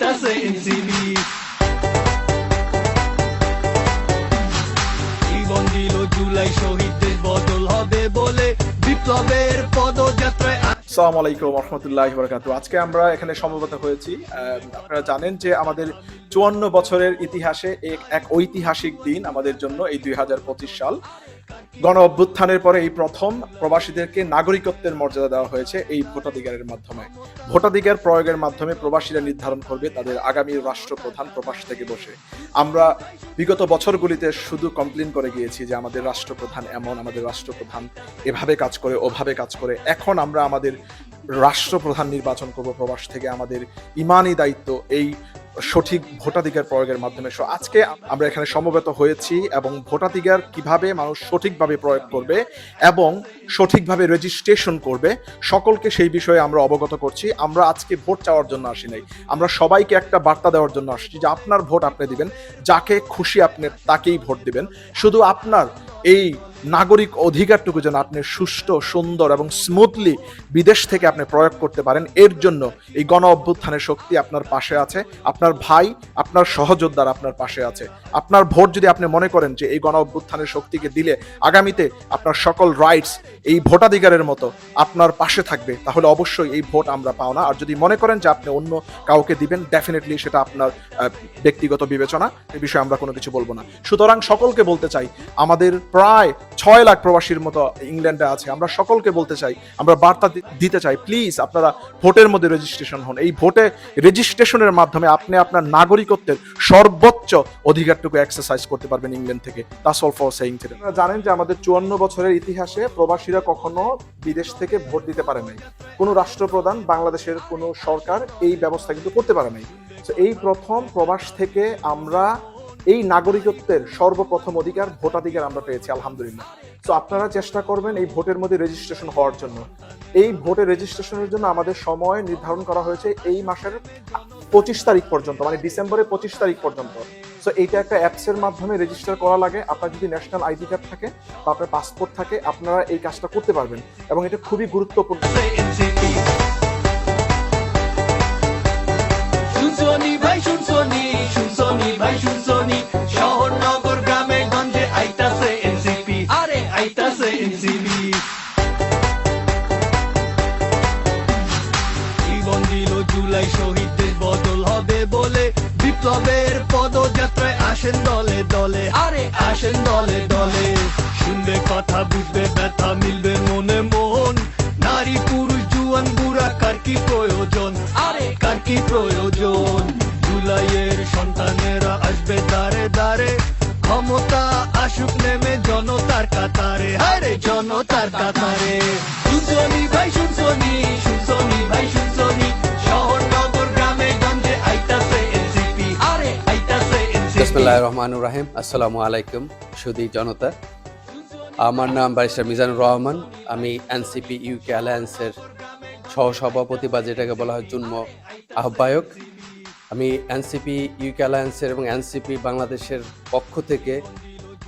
আইতাছে এনসিবি জীবন দিল জুলাই শহীদদের বদল হবে বলে বিপ্লবের পদযাত্রায় আসসালামু আলাইকুম রহমতুল্লাহ বরকাত আজকে আমরা এখানে সমবেত হয়েছি। আহ, আপনারা জানেন যে আমাদের চুয়ান্ন বছরের ইতিহাসে এক এক ঐতিহাসিক দিন আমাদের জন্য এই দুই হাজার পঁচিশ সাল। গণ অভ্যুত্থানের পরে এই প্রথম প্রবাসীদেরকে নাগরিকত্বের মর্যাদা দেওয়া হয়েছে এই ভোটাধিকারের মাধ্যমে। ভোটাধিকার প্রয়োগের মাধ্যমে প্রবাসীরা নির্ধারণ করবে তাদের আগামী রাষ্ট্রপ্রধান প্রবাস থেকে বসে। আমরা বিগত বছরগুলিতে শুধু কমপ্লেন করে গিয়েছি যে আমাদের রাষ্ট্রপ্রধান এমন, আমাদের রাষ্ট্রপ্রধান এভাবে কাজ করে, ওভাবে কাজ করে। এখন আমরা আমাদের রাষ্ট্রপ্রধান নির্বাচন করব প্রবাস থেকে। আমাদের ইমানি দায়িত্ব এই সঠিক ভোটাধিকার প্রয়োগের মাধ্যমে। So, আজকে আমরা এখানে সমবেত হয়েছি এবং ভোটাধিকার কীভাবে মানুষ সঠিকভাবে প্রয়োগ করবে এবং সঠিকভাবে রেজিস্ট্রেশন করবে সকলকে সেই বিষয়ে আমরা অবগত করছি। আমরা আজকে ভোট চাওয়ার জন্য আসি নাই। আমরা সবাইকে একটা বার্তা দেওয়ার জন্য আসছি যে আপনার ভোট আপনি দিবেন যাকে খুশি আপনি তাকেই ভোট দিবেন। শুধু আপনার এই নাগরিক অধিকারটুকু যেন আপনি সুষ্ঠু, সুন্দর এবং স্মুথলি বিদেশ থেকে আপনি প্রয়োগ করতে পারেন, এর জন্য এই গণ অভ্যুত্থানের শক্তি আপনার পাশে আছে, আপনার ভাই, আপনার সহযোদ্ধার আপনার পাশে আছে। আপনার ভোট যদি আপনি মনে করেন যে এই গণ অভ্যুত্থানের শক্তিকে দিলে আগামীতে আপনার সকল রাইটস এই ভোটাধিকারের মতো আপনার পাশে থাকবে, তাহলে অবশ্যই এই ভোট আমরা পাও না। আর যদি মনে করেন যে আপনি অন্য কাউকে দিবেন ডেফিনেটলি সেটা আপনার ব্যক্তিগত বিবেচনা, এ বিষয়ে আমরা কোনো কিছু বলব না। সুতরাং সকলকে বলতে চাই, আমাদের প্রায় ছয় লাখ প্রবাসীর মতো ইংল্যান্ডে আছে। আমরা সকলকে বলতে চাই, আমরা বার্তা দিতে চাই প্লিজ আপনারা ভোটের মধ্যে রেজিস্ট্রেশন হন। এই ভোটে রেজিস্ট্রেশনের মাধ্যমে আপনি আপনার নাগরিকত্বের সর্বোচ্চ অধিকারটুকু এক্সারসাইজ করতে পারবেন ইংল্যান্ড থেকে। তা সল ফর সেইং থেকে আপনারা জানেন যে আমাদের চুয়ান্ন বছরের ইতিহাসে প্রবাসীরা কখনো বিদেশ থেকে ভোট দিতে পারে নাই। কোনো রাষ্ট্রপ্রধান, বাংলাদেশের কোনো সরকার এই ব্যবস্থা কিন্তু করতে পারে নাই। তো এই প্রথম প্রবাস থেকে আমরা এই নাগরিকত্বের সর্বপ্রথম অধিকার ভোটাধিকার আমরা পেয়েছি, আলহামদুলিল্লাহ। তো আপনারা চেষ্টা করবেন এই ভোটের মধ্যে রেজিস্ট্রেশন হওয়ার জন্য। এই ভোটের রেজিস্ট্রেশনের জন্য আমাদের সময় নির্ধারণ করা হয়েছে এই মাসের পঁচিশ তারিখ পর্যন্ত মানে ডিসেম্বরের পঁচিশ তারিখ পর্যন্ত। সো এইটা একটা অ্যাপসের মাধ্যমে রেজিস্টার করা লাগে। আপনার যদি ন্যাশনাল আইডি কার্ড থাকে বা আপনার পাসপোর্ট থাকে, আপনারা এই কাজটা করতে পারবেন। এবং এটা খুবই গুরুত্বপূর্ণ। বিপ্লবের পদযাত্রায় আসেন দলে দলে। আরে আসেন দলে দলে। শুনবে কথা বুঝবে ব্যথা মিলবে মনে মন। নারী পুরুষ জুয়ান বুড়া কার কি প্রয়োজন? আরে কার কি প্রয়োজন? জুলাইয়ের সন্তানেরা আসবে দাঁড়ে দাঁড়ে ক্ষমতা আসুক নেমে জনতার কাতারে। আরে জনতার কাতারে। শুনছনি ভাই শুনছনি বিসমুল্লাহ রহমান রাহিম আসসালামু আলাইকুম সুদী জনতা। আমার নাম ব্যারিস্টার মিজানুর রহমান। আমি এনসিপি ইউকে অ্যালায়েন্সের সহসভাপতি বা যেটাকে বলা হয় জন্ম আহ্বায়ক। আমি এনসিপি ইউকে অ্যালায়েন্সের এবং এনসিপি বাংলাদেশের পক্ষ থেকে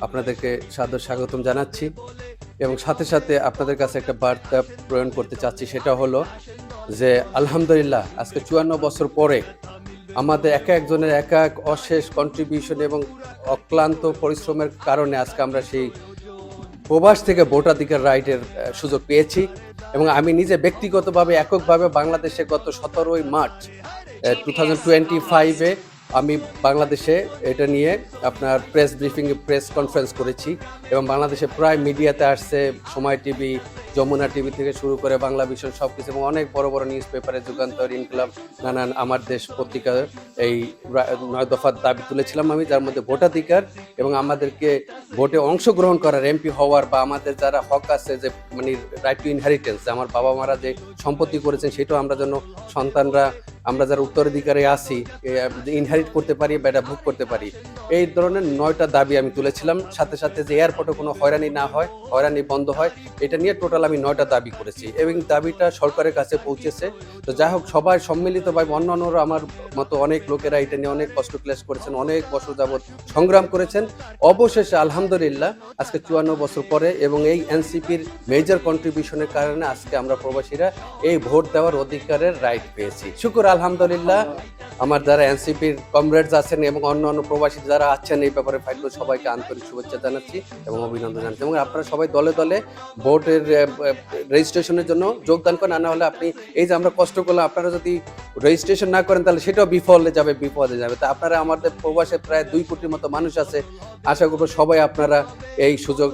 আপনাদেরকে সাদর স্বাগতম জানাচ্ছি। এবং সাথে সাথে আপনাদের কাছে একটা বার্তা প্রেরণ করতে চাচ্ছি, সেটা হলো যে, আলহামদুলিল্লাহ, আজকে চুয়ান্ন বছর পরে আমাদের এক একজনের এক এক অশেষ কন্ট্রিবিউশন এবং অক্লান্ত পরিশ্রমের কারণে আজকে আমরা সেই প্রবাস থেকে ভোটাধিকার রাইটের সুযোগ পেয়েছি। এবং আমি নিজে ব্যক্তিগতভাবে এককভাবে বাংলাদেশে গত সতেরোই মার্চ টু থাউজেন্ড টোয়েন্টি ফাইভে আমি বাংলাদেশে এটা নিয়ে আপনার প্রেস ব্রিফিং প্রেস কনফারেন্স করেছি এবং বাংলাদেশে প্রায় মিডিয়াতে আসছে, সময় টিভি, যমুনা টিভি থেকে শুরু করে বাংলা ভিশন সব কিছু এবং অনেক বড় বড় নিউজ পেপারে যুগান্তর, ইনকলাব, নানান আমার দেশ পত্রিকা এই নয় দফার দাবি তুলেছিলাম আমি, যার মধ্যে ভোটাধিকার এবং আমাদেরকে ভোটে অংশগ্রহণ করার এমপি হওয়ার বা আমাদের যারা হক আছে যে মানে রাইট টু ইনহেরিটেন্স আমার বাবা মারা যে সম্পত্তি করেছেন সেটাও আমরা যেন সন্তানরা আমরা যারা উত্তরাধিকারে আছি ইনহারিট করতে পারি বা এটা ভোগ করতে পারি, এই ধরনের নয়টা দাবি আমি তুলেছিলাম। সাথে সাথে যে এয়ারপোর্টে কোনো হয়রানি না হয়, হয়রানি বন্ধ হয়, এটা নিয়ে টোটাল আমি নয়টা দাবি করেছি এবং দাবিটা সরকারের কাছে পৌঁছেছে। তো যাই হোক, সবাই সম্মিলিতভাবে অন্যান্যরা আমার মতো অনেক লোকেরা এটা নিয়ে অনেক কষ্ট ক্লেশ করেছেন, অনেক বছর যাবৎ সংগ্রাম করেছেন। অবশেষে আলহামদুলিল্লাহ, আজকে চুয়ান্ন বছর পরে এবং এই এনসিপির মেজর কন্ট্রিবিউশনের কারণে আজকে আমরা প্রবাসীরা এই ভোট দেওয়ার অধিকারের রাইট পেয়েছি। শুকুর আলহামদুলিল্লাহ, আমার যারা এনসিপির কমরেডস আছেন এবং অন্য অন্য প্রবাসী যারা আছেন, এই ব্যাপারে করে সবাইকে আন্তরিক শুভেচ্ছা জানাচ্ছি এবং অভিনন্দন জানাচ্ছি। এবং আপনারা সবাই দলে দলে ভোটের রেজিস্ট্রেশনের জন্য যোগদান করেন। না হলে আপনি এই যে আমরা কষ্ট করলাম, আপনারা যদি রেজিস্ট্রেশন না করেন, তাহলে সেটাও বিফলে যাবে, বিপদে যাবে। তা আপনারা আমাদের প্রবাসে প্রায় দুই কোটির মতো মানুষ আছে। আশা করব সবাই আপনারা এই সুযোগ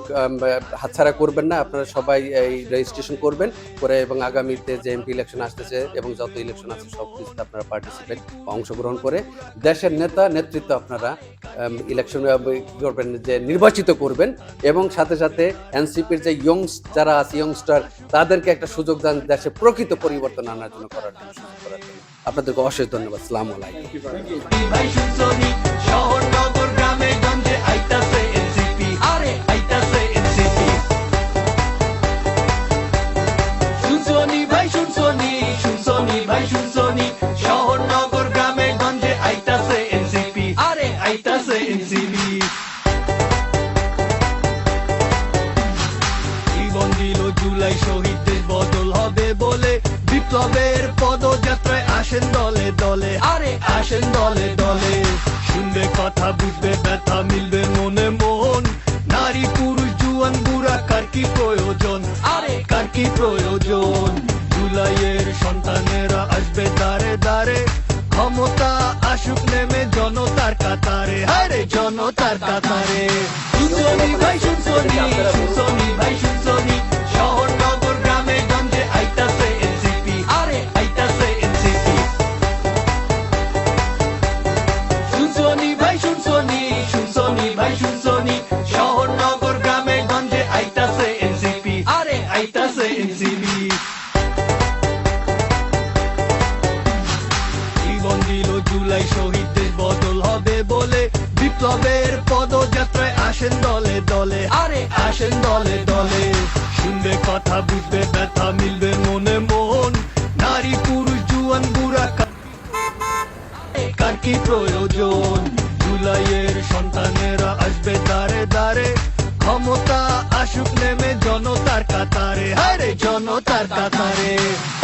হাতছাড়া করবেন না। আপনারা সবাই এই রেজিস্ট্রেশন করবেন, করে এবং আগামীতে যে এমপি ইলেকশন আসতেছে এবং যত ইলেকশন আছে সব কিছুতে আপনারা পার্টিসিপেট অংশগ্রহণ করে দেশের নেতা নেতৃত্ব আপনারা ইলেকশন করবেন যে নির্বাচিত করবেন এবং সাথে সাথে এনসিপির যে ইয়ংস যারা আছে ইয়ংস্টার তাদেরকে একটা সুযোগ দেন দেশে প্রকৃত পরিবর্তন আনার জন্য করার জন্য আপনাদেরকে অশেষ ধন্যবাদ। সালাম আলাইকুম। বদল হবে বলে বিপ্লবের পদযাত্রায় আসেন দলে দলে, আরে আসেন দলে দলে। শুনবে কথা, বুঝবে ব্যথা, মিলবে মনে মন। নারী, পুরুষ, জুয়ান, বুড়া, কার কি প্রয়োজন? আরে কার কি প্রয়োজন? জুলাইয়ের সন্তানেরা আসবে দাঁড়ে দাঁড়ে ক্ষমতা আসুক, নেমে জনতার কাতারে। আরে জনতার কাতারে। শুনছনি ভাই শুনছনি শুনছনি ভাই শুনছনি শহর আরে আইতাছে এনসিপি জীবন দিল জুলাই শহীদদের বদল হবে বলে বিপ্লবের পদযাত্রায় আসেন দলে দলে। আরে আসেন দলে দলে। শুনবে কথা, বুঝবে ক্ষমতা আসুক নেমে